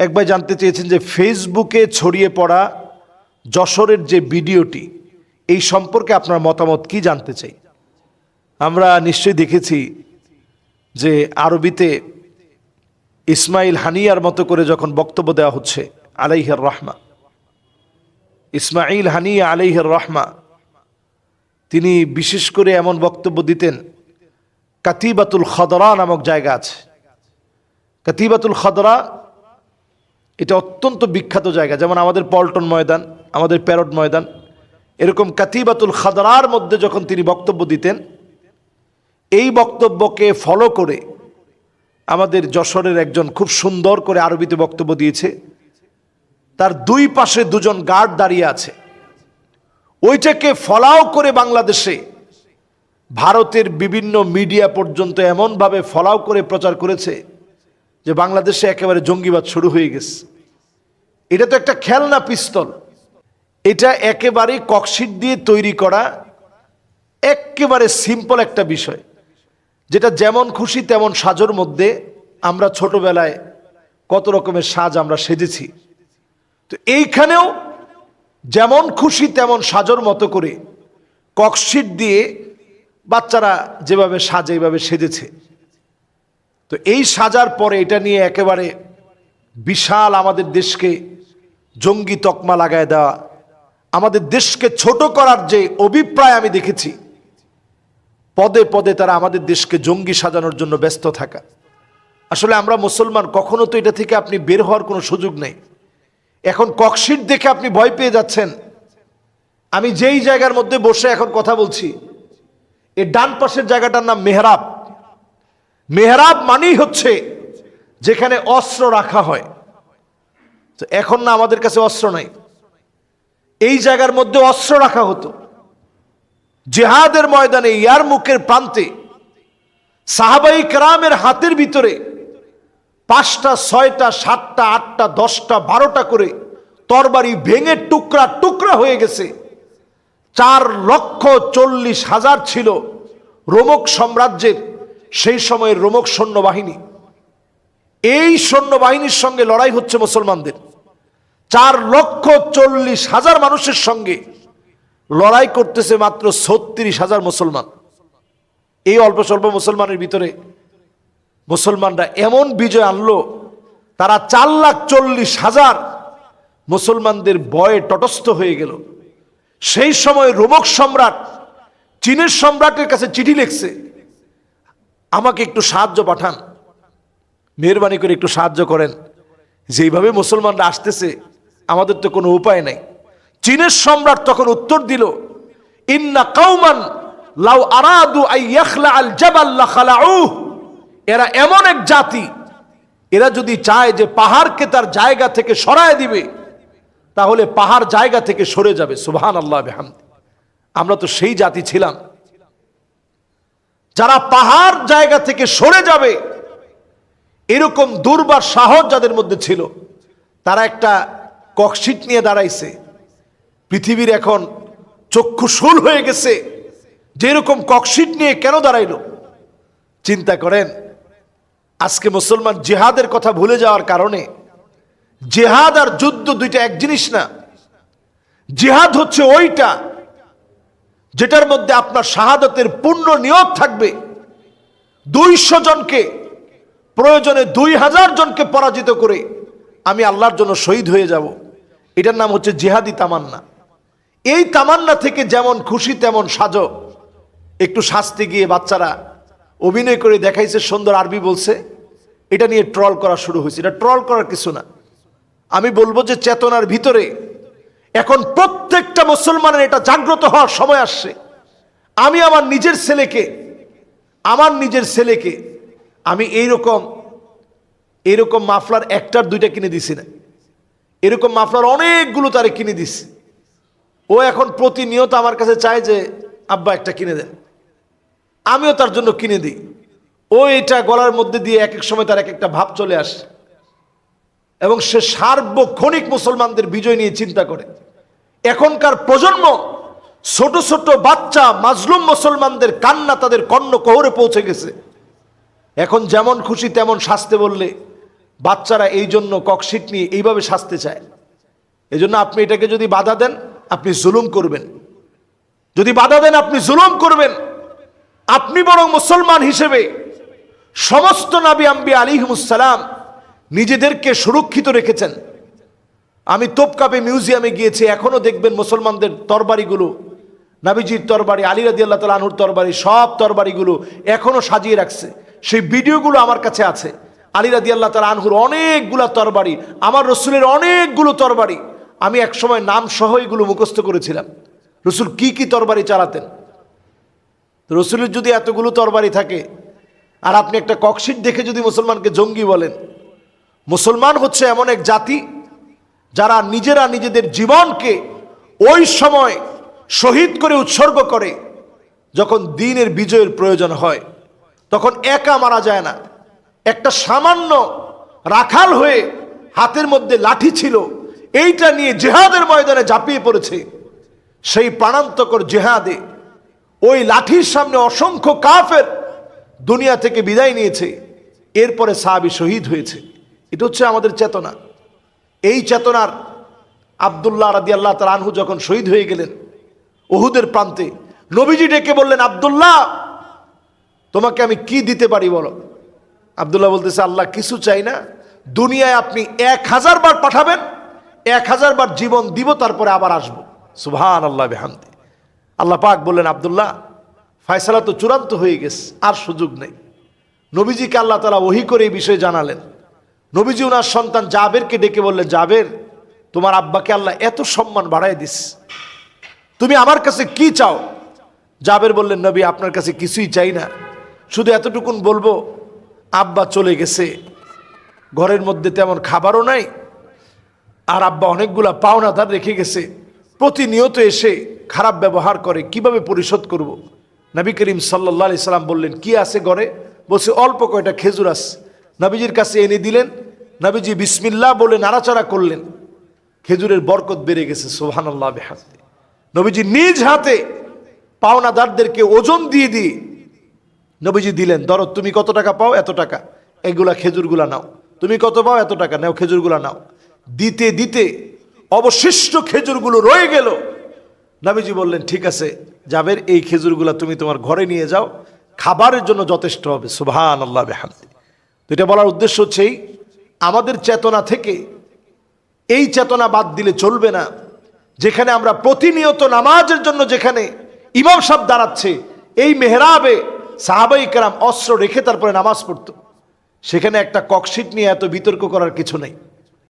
একবার জানতে চেয়েছেন যে ফেসবুকে ছড়িয়ে পড়া যশোরের যে ভিডিওটি, এই সম্পর্কে আপনার মতামত কি জানতে চাই? আমরা নিশ্চয়ই দেখেছি যে আরবিতে ইসমাইল হানিয়ার মতো করে যখন বক্তব্য দেওয়া হচ্ছে, আলাইহের রহমা। ইসমাইল হানিয়া, আলাইহের রহমা, তিনি বিশেষ করে এমন বক্তব্য দিতেন, কাতিবাতুল খদরা নামক জায়গা আছে। কাতিবাতুল খদরা এটা অত্যন্ত বিখ্যাত জায়গা। যেমন আমাদের পল্টন ময়দান, আমাদের প্যারট ময়দান, এরকম কাতিবাতুল খাদরার মধ্যে যখন তিনি বক্তব্য দিতেন, এই বক্তব্যকে ফলো করে আমাদের যশোরের একজন খুব সুন্দর করে আরবিতে বক্তব্য দিয়েছে, তার দুই পাশে দুজন গার্ড দাঁড়িয়ে আছে। ওইটাকে ফলাও করে বাংলাদেশে ভারতের বিভিন্ন মিডিয়া পর্যন্ত এমনভাবে ফলাও করে প্রচার করেছে যে বাংলাদেশে একেবারে জঙ্গিবাদ শুরু হয়ে গেছে। এটা তো একটা খেলনা পিস্তল। এটা একেবারে ককশিট দিয়ে তৈরি করা একেবারে সিম্পল একটা বিষয়। যেটা যেমন খুশি তেমন সাজর মধ্যে আমরা ছোটবেলায় কত রকমের সাজ আমরা সেজেছি। তো এইখানেও যেমন খুশি তেমন সাজর মতো করে ককশিট দিয়ে বাচ্চারা যেভাবে সাজে এইভাবে সেজেছে। তো এই সাজার পরে এটা নিয়ে একেবারে বিশাল আমাদের দেশকে জঙ্গি তকমা লাগায় দেওয়া, আমাদের দেশকে ছোট করার যে অভিপ্রায় আমি দেখেছি, পদে পদে তারা আমাদের দেশকে জঙ্গি সাজানোর জন্য ব্যস্ত থাকা। আসলে আমরা মুসলমান, কখনো তো এটা থেকে আপনি বের হওয়ার কোনো সুযোগ নেই। এখন ককশিট দেখে আপনি ভয় পেয়ে যাচ্ছেন। আমি যেই জায়গার মধ্যে বসে এখন কথা বলছি এর ডান পাশের জায়গাটার নাম মেহরাব। মেহরাব মানেই হচ্ছে যেখানে অস্ত্র রাখা হয়। তো এখন না আমাদের কাছে অস্ত্র নাই। এই জায়গার মধ্যে অস্ত্র রাখা হতো। জেহাদের ময়দানে ইয়ার মুখের প্রান্তে সাহাবাই কেরামের হাতের ভিতরে পাঁচটা, ছয়টা, সাতটা, আটটা, দশটা, বারোটা করে তরবারি ভেঙে টুকরা টুকরা হয়ে গেছে। চার লক্ষ চল্লিশ হাজার ছিল রোমক সাম্রাজ্যের সেই সময়ের রোমক সৈন্যবাহিনী। এই সৈন্যবাহিনীর সঙ্গে লড়াই হচ্ছে মুসলমানদের। চার লক্ষ চল্লিশ হাজার মানুষের সঙ্গে লড়াই করতেছে মাত্র ছত্রিশ হাজার মুসলমান। এই অল্প স্বল্প মুসলমানের ভিতরে মুসলমানরা এমন বিজয় আনলো, তারা চার লাখ চল্লিশ হাজার মুসলমানদের বয়ে তটস্থ হয়ে গেল। সেই সময় রোমক সম্রাট চীনের সম্রাটের কাছে চিঠি লিখছে, আমাকে একটু সাহায্য পাঠান, মেহরবানি করে একটু সাহায্য করেন। যেইভাবে মুসলমানরা আসতেছে আমাদের তো কোনো উপায় নাই। চীনের সম্রাট তখন উত্তর দিল, ইন্না কাউমান লাউ আরাদু আই ইয়াখলা আল জাবাল লাখালাউহ এরা এমন এক জাতি, এরা যদি চায় যে পাহাড়কে তার জায়গা থেকে সরায় দিবে, তাহলে পাহাড় জায়গা থেকে সরে যাবে সুবহান আল্লাহ বেহামদি। আমরা তো সেই জাতি ছিলাম। যারা পাহাড় জায়গা থেকে সরে যাবে, এরকম দুর্বার সাহস যাদের মধ্যে ছিল, তারা একটা ককশিট নিয়ে দাঁড়াইছে। পৃথিবীর এখন চক্ষু চক্ষুশূল হয়ে গেছে। যে এরকম ককশিট নিয়ে কেন দাঁড়াইল? চিন্তা করেন, আজকে মুসলমান জেহাদের কথা ভুলে যাওয়ার কারণে জেহাদ আর যুদ্ধ দুইটা এক জিনিস না। জেহাদ হচ্ছে ওইটা যেটার মধ্যে আপনার শাহাদতের পূর্ণ নিয়োগ থাকবে। দুইশো জনকে, প্রয়োজনে দুই হাজার জনকে পরাজিত করে আমি আল্লাহর জন্য শহীদ হয়ে যাব। এটার নাম হচ্ছে জেহাদি তামান্না। এই তামান্না থেকে যেমন খুশি, তেমন সাজো। একটু শাস্তি গিয়ে বাচ্চারা অভিনয় করে দেখাইছে, সুন্দর আরবি বলছে। এটা নিয়ে ট্রল করা শুরু হয়েছে। এটা ট্রল করার কিছু না। আমি বলব যে চেতনার ভিতরে এখন প্রত্যেকটা মুসলমানের এটা জাগ্রত হওয়ার সময় আসছে। আমি আমার নিজের ছেলেকে, আমার নিজের ছেলেকে আমি এইরকম এরকম মাফলার একটার দুইটা কিনে দিছি না। এরকম মাফলার অনেকগুলো তারে কিনে দিছি। ও এখন প্রতিনিয়ত আমার কাছে চায় যে, আব্বা, একটা কিনে দেন। আমিও তার জন্য কিনে দিই। ও এটা গলার মধ্যে দিয়ে এক এক সময় তার এক একটা ভাব চলে আসে। এবং সে সার্বক্ষণিক মুসলমানদের বিজয় নিয়ে চিন্তা করে। এখনকার প্রজন্ম ছোট ছোট বাচ্চা মাজলুম মুসলমানদের কান্না তাদের কর্ণ কোহরে পৌঁছে গেছে। এখন যেমন খুশি তেমন শাস্তে বললে বাচ্চারা এই জন্য ককশিট নিয়ে এইভাবে শাস্তে চায়। এই জন্য আপনি এটাকে যদি বাধা দেন, আপনি জুলুম করবেন। যদি বাধা দেন, আপনি জুলুম করবেন। আপনি বরং মুসলমান হিসেবে সমস্ত নাবি আম্বি আলিহিমুসালাম নিজেদেরকে সুরক্ষিত রেখেছেন। আমি তোপকাপে মিউজিয়ামে গিয়েছি, এখনও দেখবেন মুসলমানদের তরবারিগুলো, নাবিজির তরবারি, আলী রাদি আল্লাহ তালা আনহুর তরবারি, সব তরবারিগুলো এখনও সাজিয়ে রাখছে। সেই ভিডিওগুলো আমার কাছে আছে। আলী রাদি আল্লাহ তালা আনহুর অনেকগুলো তরবারি, আমার রসুলের অনেকগুলো তরবারি। আমি একসময় নাম সহ এগুলো মুখস্থ করেছিলাম। রসুল কি কি তরবারি চালাতেন? রসুলের যদি এতগুলো তরবারি থাকে, আর আপনি একটা ককশিট দেখে যদি মুসলমানকে জঙ্গি বলেন, মুসলমান হচ্ছে এমন এক জাতি যারা নিজেরা নিজেদের জীবনকে ওই সময় শহীদ করে, উৎসর্গ করে, যখন দিনের বিজয়ের প্রয়োজন হয়, তখন একা মারা যায় না। একটা সামান্য রাখাল হয়ে হাতের মধ্যে লাঠি ছিল, এইটা নিয়ে জেহাদের ময়দানে ঝাঁপিয়ে পড়েছে। সেই প্রাণান্তকর জেহাদে ওই লাঠির সামনে অসংখ্য কাফের দুনিয়া থেকে বিদায় নিয়েছে, এরপরে সাহাবি শহীদ হয়েছে। এটা হচ্ছে আমাদের চেতনা। এই চেতনার আবদুল্লাহ রাদি আল্লাহ তার আনহু যখন শহীদ হয়ে গেলেন ওহুদের প্রান্তে, নবীজি ডেকে বললেন, আবদুল্লাহ, তোমাকে আমি কি দিতে পারি বলো? আবদুল্লাহ বলতেছে, আল্লাহ কিছু চাই না। দুনিয়ায় আপনি এক হাজার বার পাঠাবেন, এক হাজার বার জীবন দিব, তারপরে আবার আসব। সুভান আল্লাহ বেহান্দি আল্লাহ পাক বললেন, আবদুল্লাহ, ফয়সালা তো চূড়ান্ত হয়ে গেছে, আর সুযোগ নেই। নবীজিকে আল্লাহ তালা ওহি করে এই বিষয়ে জানালেন। নবীজি ওনার সন্তান জাবেরকে ডেকে বললেন, জাবের, তোমার আব্বাকে আল্লাহ এত সম্মান বাড়াই দিস। তুমি আমার কাছে কি চাও? জাবের বললেন, নবী, আপনার কাছে কিছুই চাই না। শুধু এতটুকুন বলব আব্বা চলে গেছে। ঘরের মধ্যে তেমন খাবারও নাই। আর আব্বা অনেকগুলা পাওনা তার রেখে গেছে। প্রতিনিয়ত এসে খারাপ ব্যবহার করে, কীভাবে পরিশোধ করব। নবী করিম সাল্লাহ আলি সাল্লাম বললেন, কি আছে ঘরে? বলছে, অল্প কয়টা খেজুর আছে। নবীজির কাছে এনে দিলেন, নবীজি বিসমিল্লাহ বলে নাড়াচাড়া করলেন। খেজুরের বরকত বেড়ে গেছে সোহান আল্লাহ বেহাতে নবীজি নিজ হাতে পাওনাদারদেরকে ওজন দিয়ে দিয়ে নবীজি দিলেন ধরো তুমি কত টাকা পাও? এত টাকা। এগুলা খেজুরগুলা নাও। তুমি কত পাও? এত টাকা। নাও, খেজুরগুলা নাও। দিতে দিতে অবশিষ্ট খেজুরগুলো রয়ে গেল। নবীজি বললেন, ঠিক আছে যাবের এই খেজুরগুলা তুমি তোমার ঘরে নিয়ে যাও। খাবারের জন্য যথেষ্ট হবে। সুবহান আল্লাহ বেহান্দি তো এটা বলার উদ্দেশ্য হচ্ছেই আমাদের চেতনা থেকে এই চেতনা বাদ দিলে চলবে না। যেখানে আমরা প্রতিনিয়ত নামাজের জন্য যেখানে ইমাম সাহেব দাঁড়াচ্ছে, এই মেহরাবে সাহাবাই কেরাম অস্ত্র রেখে তারপরে নামাজ পড়তো। সেখানে একটা ককশিট নিয়ে এত বিতর্ক করার কিছু নেই।